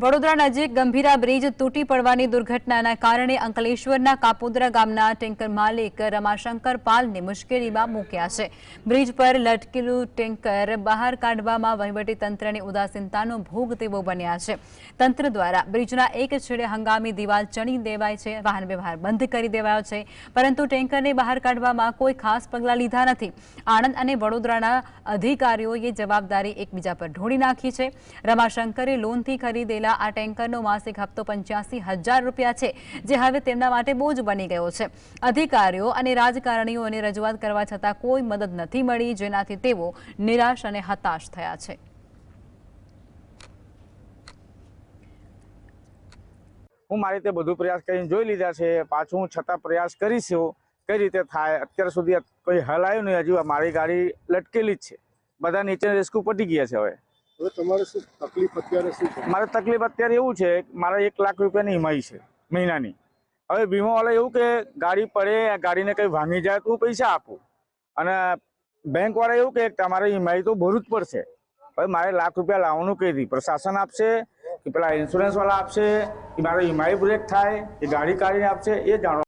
વડોદરા નજીક ગંભીરા બ્રિજ તૂટી પડવાની દુર્ઘટનાના કારણે અંકલેશ્વરના કાપોદરા ગામના ટેન્કર માલિક રમાશંકર પાલને મુશ્કેલીમાં મૂક્યા છે. બ્રિજ પર લટકેલું ટેન્કર બહાર કાઢવામાં તંત્રની ઉદાસીનતાનો ભોગ તેવો બન્યા છે. તંત્ર દ્વારા બ્રિજના એક છેડે હંગામી દિવાલ ચણી દેવાય છે, વાહન વ્યવહાર બંધ કરી દેવાયો છે, પરંતુ ટેન્કરને બહાર કાઢવામાં કોઈ ખાસ પગલાં લીધા નથી. આણંદ અને વડોદરાના અધિકારીઓએ જવાબદારી એકબીજા પર ઢોળી નાખી છે. રમાશંકરે લોનથી ખરીદેલા આ ટેન્કરનો માસિક હપ્તો પંચ્યાસી રૂપિયા છે, જે હવે તેમના માટે બોજ બની ગયો છે. અધિકારીઓ અને રાજકારણીઓને રજૂઆત કરવા છતાં કોઈ મદદ નથી મળી, જેનાથી તેઓ નિરાશ અને હતાશ થયા છે. હું મારી રીતે બધું પ્રયાસ કરીને જોઈ લીધા છે, પાછું છતાં પ્રયાસ કરીશ કઈ રીતે થાય, અત્યાર સુધી કોઈ હલ આવ્યું નહીં, હજુ મારી ગાડી લટકેલી જ છે. બધા નીચે રેસ્ક્યુ પટી ગયા છે હવે. હવે તમારે શું તકલીફ અત્યારે શું છે? મારે તકલીફ અત્યારે એવું છે, મારે એક લાખ રૂપિયાની ઈમાઈ છે, મહિનાની. હવે વીમાવાળા એવું કે ગાડી પડે ગાડીને કંઈ ભાંગી જાય તો પૈસા આપું. અને બેંકવાળા એવું કે તમારે ઈમાઈ તો ભરવું જ પડશે. હવે મારે લાખ રૂપિયા લાવવાનું કહી દી પ્રશાસન આપશે, કે પેલા ઇન્સ્યોરન્સવાળા આપશે, કે મારે ઈમાઈ બ્રેક થાય, કે ગાડી કાઢીને આપશે, એ જાણવા